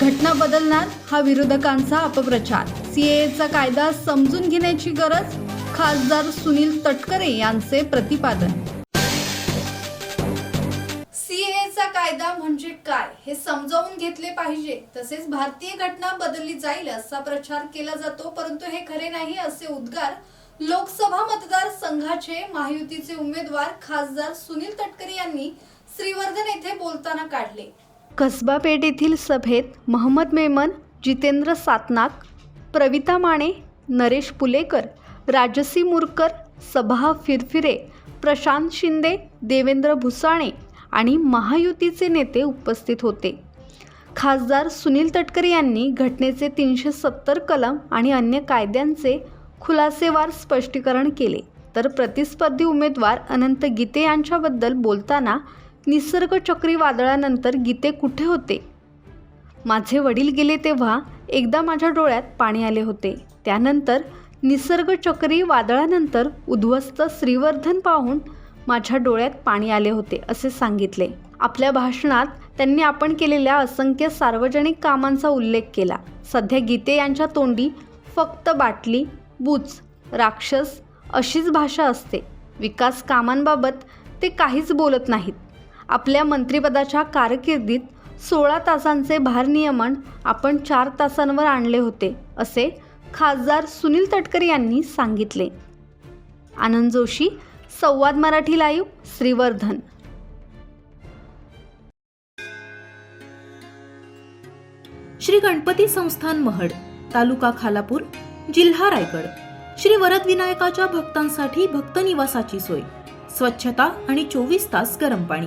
घटना बदलणार हा विरोधकांचा अपप्रचार. सीएचा कायदा समजून घेण्याची गरज खासदार सुनील तटकरे यांचे प्रतिपादन. सीएचा कायदा म्हणजे काय? हे समजावून घेतले पाहिजे. तसेच भारतीय घटना बदलली जाईल असा प्रचार केला जातो परंतु हे खरे नाही असे उद्गार लोकसभा मतदार संघाचे महायुतीचे उमेदवार खासदार सुनील तटकरे यांनी श्रीवर्धन येथे बोलताना काढले. कसबा पेठ येथील सभेत महम्मद मेमन जितेंद्र सातनाक प्रविता माने नरेश पुलेकर राजसी मुरकर सभा फिरफिरे प्रशांत शिंदे देवेंद्र भुसाणे आणि महायुतीचे नेते उपस्थित होते. खासदार सुनील तटकरे यांनी घटनेचे तीनशे सत्तर कलम आणि अन्य कायद्यांचे खुलासेवार स्पष्टीकरण केले. तर प्रतिस्पर्धी उमेदवार अनंत गीते यांच्याबद्दल बोलताना निसर्ग चक्रीवादळानंतर गीते कुठे होते? माझे वडील गेले तेव्हा एकदा माझ्या डोळ्यात पाणी आले होते. त्यानंतर निसर्ग चक्री वादळानंतर उद्ध्वस्त श्रीवर्धन पाहून माझ्या डोळ्यात पाणी आले होते असे सांगितले. आपल्या भाषणात त्यांनी आपण केलेल्या असंख्य सार्वजनिक कामांचा उल्लेख केला. सध्या गीते यांच्या तोंडी फक्त बाटली बूच राक्षस अशीच भाषा असते. विकास कामांबाबत ते काहीच बोलत नाहीत. आपल्या मंत्रिपदाच्या कारकिर्दीत सोळा तासांचे भारनियमन आपण चार तासांवर आणले होते असे खासदार सुनील तटकरे यांनी सांगितले. आनंद जोशी संवाद मराठी लाईव्ह श्रीवर्धन. श्री गणपती संस्थान महड तालुका खालापूर जिल्हा रायगड. श्री वरद विनायकाच्या भक्तांसाठी भक्त निवासाची सोय. स्वच्छता आणि चोवीस तास गरम पाणी.